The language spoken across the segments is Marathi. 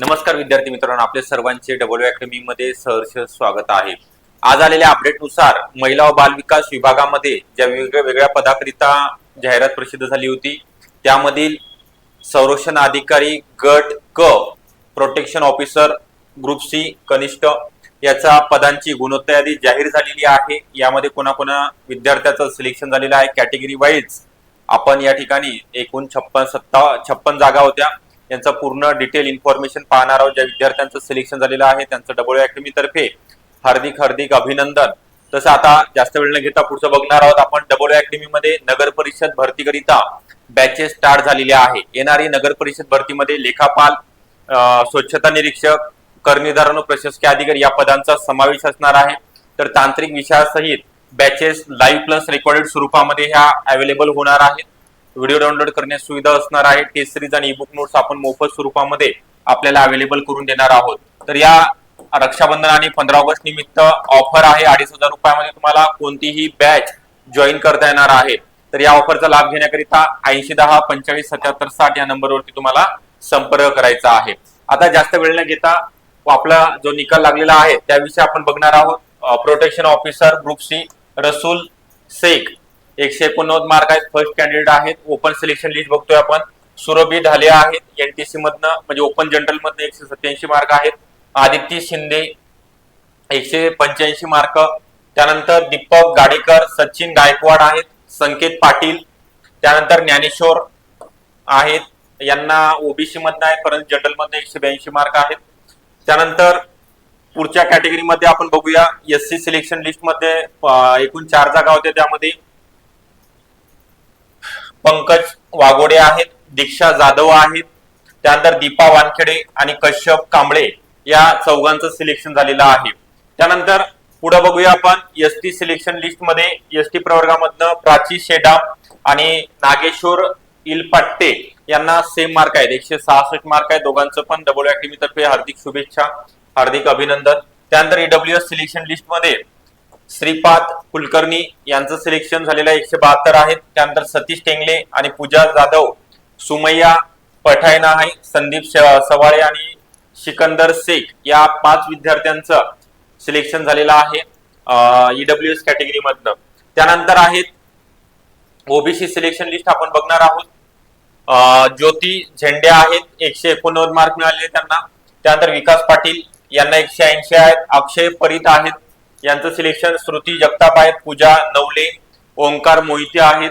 नमस्कार विद्यार्थी मित्रांनो आपले सर्वांचे डब्ल्यू अकॅडमी मध्ये सहर्ष स्वागत आहे. आज आलेल्या अपडेटनुसार महिला व बाल विकास विभागामध्ये ज्या वेगळ्या वेगळ्या पदाकरिता जाहिरात प्रसिद्ध झाली होती त्यामधील संरक्षण अधिकारी गट क प्रोटेक्शन ऑफिसर ग्रुप सी कनिष्ठ याचा पदांची गुणवत्ता यादी जाहीर झालेली आहे. यामध्ये कोणाकोणा विद्यार्थ्याचं सिलेक्शन झालेलं आहे. कॅटेगरी वाईज आपण या ठिकाणी एकूण छप्पन सत्ता छप्पन जागा होत्या. यांचा पूर्ण डिटेल इन्फॉर्मेशन पाहणार आहोत. ज्या विद्यार्थ्यांचं सिलेक्शन झालेलं आहे त्यांचं डबल अकॅडमीतर्फे हार्दिक हार्दिक अभिनंदन. तसं आता जास्त वेळ न घेता पुढचं बघणार आहोत. आपण डबल अकॅडमीमध्ये नगर परिषद भरतीकरिता बॅचेस स्टार्ट झालेले आहे. येणारी नगर परिषद भरतीमध्ये लेखापाल स्वच्छता निरीक्षक करनिर्धारण प्रशासकीय अधिकारी या पदांचा समावेश असणार आहे. तर तांत्रिक विषयासहित बॅचेस लाईव्ह प्लस रेकॉर्डेड स्वरूपामध्ये ह्या अवेलेबल होणार आहेत. व्हिडिओ डाउनलोड करण्यास सुविधा असणार आहे. टेस्ट सिरीज आणि ईबुक नोट्स आपण मोफत स्वरूपामध्ये आपल्याला अवेलेबल करून देणार आहोत. तर या रक्षाबंधन आणि पंधरा ऑगस्ट निमित्त ऑफर आहे. अडीच हजार रुपयामध्ये तुम्हाला कोणतीही बॅच जॉईन करता येणार आहे. तर या ऑफरचा लाभ घेण्याकरिता ऐंशी दहा पंचेचाळीस सत्याहत्तर साठ या नंबरवरती तुम्हाला संपर्क करायचा आहे. आता जास्त वेळ न घेता आपला जो निकाल लागलेला आहे त्याविषयी आपण बघणार आहोत. Protection officer group C Rasool Shaikh. एकशे एकोणनव्वद मार्क आहेत. फर्स्ट कॅन्डिडेट आहेत. ओपन सिलेक्शन लिस्ट बघतोय आपण. सुरभी ढाले आहेत. एनटीसी मधनं म्हणजे ओपन जनरल मधनं एकशे सत्याऐंशी मार्क आहेत. आदित्य शिंदे एकशे पंच्याऐंशी मार्क. त्यानंतर दीपक गाडेकर सचिन गायकवाड आहेत. संकेत पाटील. त्यानंतर ज्ञानेश्वर आहेत. यांना ओबीसी मधनं आहे. परंतु जनरल मधनं एकशे ब्याऐंशी मार्क आहेत. त्यानंतर पुढच्या कॅटेगरीमध्ये आपण बघूया. एस सी सिलेक्शन लिस्टमध्ये एकूण चार जागा होत्या त्यामध्ये. पंकज वागोडे आहेत दीक्षा जाधव आहेत त्यानंतर दीपा वानखेडे आणि कश्यप कांबळे या चौघांचं सिलेक्शन झालेलं आहे. त्यानंतर पुढे बघूया आपण एस टी सिलेक्शन लिस्टमध्ये एस टी प्रवर्गामधनं प्राची शेडा आणि नागेश्वर इलपट्टे यांना सेम मार्क आहेत. एकशे सहासष्ट मार्क आहेत. दोघांचं पण डब्ल्यू अकॅडमी तर्फे हार्दिक शुभेच्छा हार्दिक अभिनंदन. त्यानंतर ईडब्ल्यू एस सिलेक्शन लिस्टमध्ये श्रीपाद कुलकर्णी यांचं सिलेक्शन झालेलं आहे. एकशे बहात्तर आहेत. त्यानंतर सतीश टेंगले आणि पूजा जाधव सुमय्या पठायना आहे संदीप सवाळे आणि सिकंदर शेख या पाच विद्यार्थ्यांचं सिलेक्शन झालेलं आहे ईडब्ल्यू एस कॅटेगरी मधनं. त्यानंतर आहेत ओबीसी सिलेक्शन लिस्ट आपण बघणार आहोत. ज्योती झेंडे आहेत. एकशे एकोणनव्वद मार्क मिळाले त्यांना. त्यानंतर विकास पाटील यांना एकशे ऐंशी आहेत. अक्षय परीत आहेत. यांचं सिलेक्शन श्रुती जगताप आहेत पूजा नवले ओंकार मोहिते आहेत.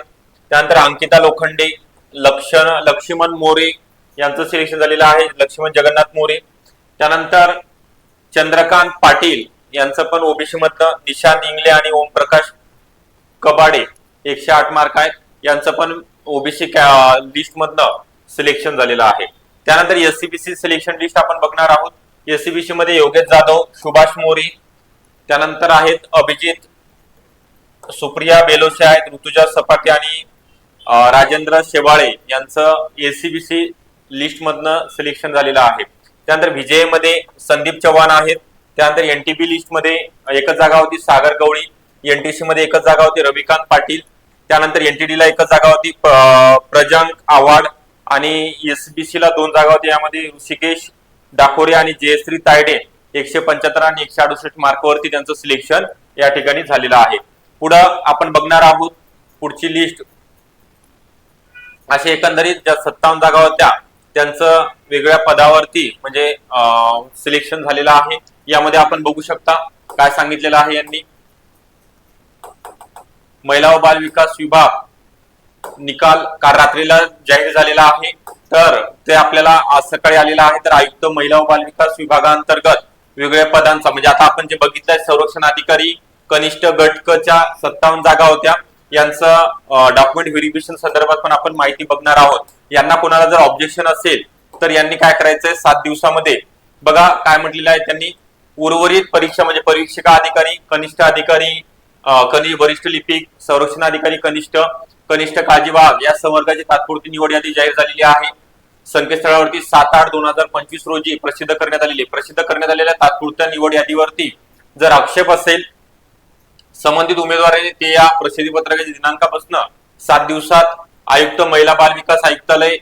त्यानंतर अंकिता लोखंडे लक्षण लक्ष्मण मोरे यांचं सिलेक्शन झालेलं आहे. लक्ष्मण जगन्नाथ मोरे. त्यानंतर चंद्रकांत पाटील यांचं पण ओबीसी मधलं निशांत इंगले आणि ओमप्रकाश कबाडे एकशे आठ मार्क आहेत. यांचं पण ओबीसी लिस्ट मधलं सिलेक्शन झालेलं आहे. त्यानंतर एससीबीसी सिलेक्शन लिस्ट आपण बघणार आहोत. एससीबीसी मध्ये योगेश जाधव सुभाष मोरे त्यानंतर आहेत अभिजित सुप्रिया बेलोसे आहेत ऋतुजा सपाटे आणि राजेंद्र शेवाळे यांचं एसीबीसी लिस्ट मधनं सिलेक्शन झालेलं आहे. त्यानंतर विजयमध्ये संदीप चव्हाण आहेत. त्यानंतर एनटीबी लिस्टमध्ये एकच जागा होती सागर गवळी. एनटीसी मध्ये एकच जागा होती रविकांत पाटील. त्यानंतर एन टी डीला एकच जागा होती प- प्रजांक आव्हाड आणि एसबीसीला दोन जागा होती. यामध्ये ऋषिकेश डाकोरे आणि जयश्री तायडे. एकशे पंच्याहत्तर आणि एकशे अडुसष्ट मार्कवरती त्यांचं सिलेक्शन या ठिकाणी झालेलं आहे. पुढं आपण बघणार आहोत पुढची लिस्ट असे एकंदरीत ज्या सत्तावन्न जागा होत्या त्यांचं वेगळ्या पदावरती म्हणजे सिलेक्शन झालेलं आहे. यामध्ये आपण बघू शकता काय सांगितलेलं आहे यांनी. महिला व बाल विकास विभाग निकाल काल रात्रीला जाहीर झालेला आहे. तर ते आपल्याला आज सकाळी आलेला आहे. तर आयुक्त महिला व बाल विकास विभागाअंतर्गत वेगवेगळ्या पदांचा. म्हणजे आता आपण जे बघितलंय संरक्षण अधिकारी कनिष्ठ गटकच्या सत्तावन्न जागा होत्या. यांचं डॉक्युमेंट व्हेरिफिकेशन संदर्भात पण आपण माहिती बघणार आहोत. यांना कोणाला जर ऑब्जेक्शन असेल तर यांनी काय करायचंय? सात दिवसामध्ये. बघा काय म्हटलेलं आहे त्यांनी? उर्वरित परीक्षा म्हणजे परीक्षिका अधिकारी कनिष्ठ अधिकारी अं, कनि वरिष्ठ लिपिक संरक्षण अधिकारी कनिष्ठ कनिष्ठ काळजी वाघ या संवर्गाची तात्पुरती निवड यादी जाहीर झालेली आहे. संकेतस्थळावरती सात आठ दोन हजार पंचवीस रोजी प्रसिद्ध करण्यात आलेली प्रसिद्ध करण्यात आलेल्या तात्पुरत्या निवड यादीवरती जर आक्षेप असेल संबंधित उमेदवारांनी ते या प्रसिद्धी पत्रकाच्या दिनांकापासून सात दिवसात आयुक्त महिला बाल विकास आयुक्तालय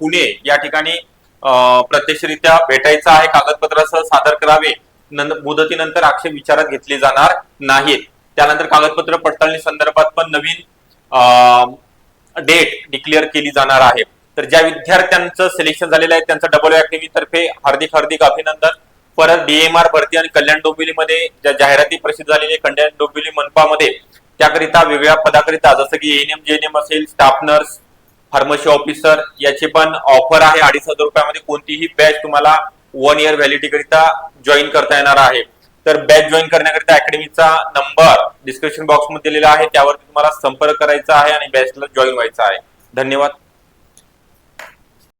पुणे या ठिकाणी प्रत्यक्षरित्या भेटायचं आहे. कागदपत्रासह सादर करावे. मुदतीनंतर आक्षेप विचारात घेतले जाणार नाहीत. त्यानंतर कागदपत्र पडताळणी संदर्भात पण नवीन डेट डिक्लेअर केली जाणार आहे. तर ज्या विद्यार्थ्यांचं सिलेक्शन झालेलं आहे त्यांचं डबल अकॅडमी तर्फे हार्दिक हार्दिक अभिनंदन. परत डीएमआर भरती आणि कल्याण डोंबिवलीमध्ये ज्या जाहिराती प्रसिद्ध झालेली आहे कल्याण डोंबिवली मनपामध्ये त्याकरिता वेगवेगळ्या पदाकरिता जसं की एएनएम जेएनएम असेल स्टाफ नर्स फार्मसी ऑफिसर याची पण ऑफर आहे. अडीच हजार रुपयामध्ये कोणतीही बॅच तुम्हाला वन इयर व्हॅलिडिटी करिता जॉईन करता येणार आहे. तर बॅच जॉईन करण्याकरिता अकॅडमीचा नंबर डिस्क्रिप्शन बॉक्समध्ये दिलेला आहे. त्यावर तुम्हाला संपर्क करायचा आहे आणि बॅचला जॉईन व्हायचा आहे. धन्यवाद.